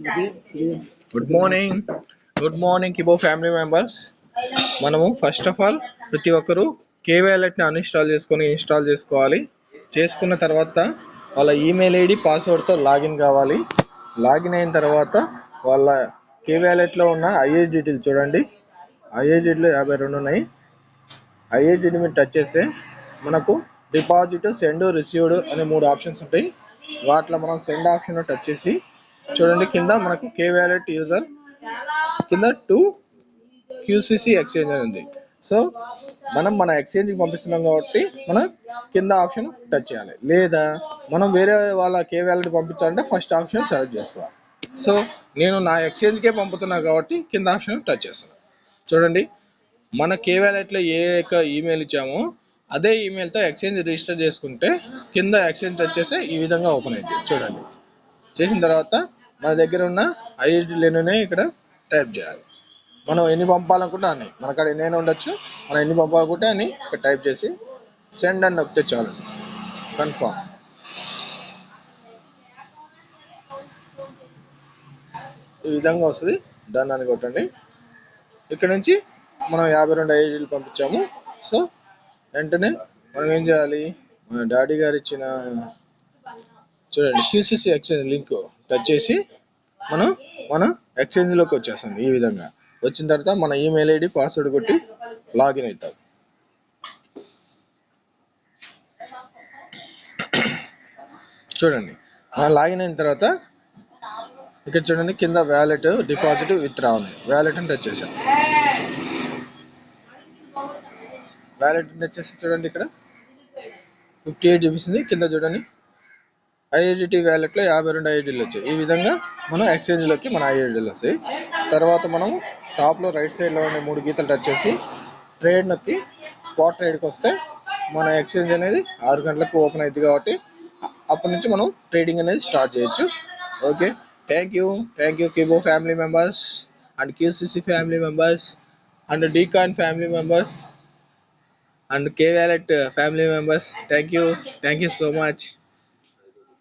Good morning good morning Kibo family members మనము first of all ప్రతి ఒక్కరూ కే వ్యాలెట్ని uninstall చేసుకొని ఇన్స్టాల్ చేసుకోవాలి. చేసుకున్న తర్వాత వాళ్ళ ఈమెయిల్ ఐడి పాస్వర్డ్తో లాగిన్ కావాలి. లాగిన్ అయిన తర్వాత వాళ్ళ కే వ్యాలెట్లో ఉన్న ఐఏజిటీలు చూడండి. ఐఏజిటీలు యాభై రెండు ఉన్నాయి. ఐఏజిటీ మీద టచ్ చేస్తే మనకు డిపాజిట్ సెండ్ రిసీవ్డ్ అనే మూడు ఆప్షన్స్ ఉంటాయి. వాటిలో మనం సెండ్ ఆప్షన్ టచ్ చేసి చూడండి కింద మనకు కే వ్యాలెట్ యూజర్ కింద టూ క్యూసిసి ఎక్స్చేంజ్ అని ఉంది. సో మనం మన ఎక్స్చేంజ్కి పంపిస్తున్నాం కాబట్టి మనం కింద ఆప్షన్ టచ్ చేయాలి. లేదా మనం వేరే వాళ్ళ కే వ్యాలెట్ పంపించాలంటే ఫస్ట్ ఆప్షన్ సెలెక్ట్ చేసుకోవాలి. సో నేను నా ఎక్స్చేంజ్కే పంపుతున్నా కాబట్టి కింద ఆప్షన్ టచ్ చేస్తాను చూడండి మన కే వ్యాలెట్లో ఏ యొక్క ఈమెయిల్ ఇచ్చామో అదే ఈమెయిల్తో ఎక్స్చేంజ్ రిజిస్టర్ చేసుకుంటే కింద ఎక్స్చేంజ్ టచ్ చేస్తే ఈ విధంగా ఓపెన్ అయింది చూడండి. చేసిన తర్వాత మన దగ్గర ఉన్న ఐఐటి ఎన్ని ఇక్కడ టైప్ చేయాలి. మనం ఎన్ని పంపాలనుకుంటే అన్ని. మన కాడ ఎన్ని ఉండొచ్చు. మనం ఎన్ని పంపాలనుకుంటే అని ఇక్కడ టైప్ చేసి సెండ్ అని నొక్కితే చాలు. కన్ఫామ్. ఈ విధంగా వస్తుంది. డన్ అని కొట్టండి. ఇక్కడ నుంచి మనం యాభై రెండు ఐఐటీలు పంపించాము. సో వెంటనే మనం ఏం చేయాలి? మన డాడీ గారు ఇచ్చిన చూడండి క్యూసీసీ ఎక్స్చేంజ్ లింక్ టచ్ చేసి మనం మన ఎక్స్చేంజ్లోకి వచ్చేస్తుంది ఈ విధంగా. వచ్చిన తర్వాత మన ఈమెయిల్ ఐడి పాస్వర్డ్ కొట్టి లాగిన్ అవుతాం. చూడండి మనం లాగిన్ అయిన తర్వాత ఇక్కడ చూడండి కింద వ్యాలెట్ డిపాజిట్ విత్డ్రా ఉంది. వ్యాలెట్ అని టచ్ చేసాం వ్యాలెట్ టచ్ చేసి చూడండి ఇక్కడ ఫిఫ్టీ ఎయిట్ చూపిస్తుంది కింద చూడండి ఐఐజిటి వ్యాలెట్లో యాభై రెండు ఐఐడిలు వచ్చాయి. ఈ విధంగా మనం ఎక్స్చేంజ్లోకి మన ఐఐటీలు వస్తాయి. తర్వాత మనం టాప్లో రైట్ సైడ్లో ఉండే మూడు గీతలు టచ్ చేసి ట్రేడ్ నొక్కి స్పాట్ ట్రేడ్కి వస్తే మన ఎక్స్చేంజ్ అనేది ఆరు గంటలకు ఓపెన్ అవుతుంది కాబట్టి అప్పటి నుంచి మనం ట్రేడింగ్ అనేది స్టార్ట్ చేయొచ్చు. Okay? Thank you. Thank you Kibo family members and QCC family members and డీకాన్ family members and K wallet family members. Thank you. Thank you so much.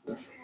Thank you.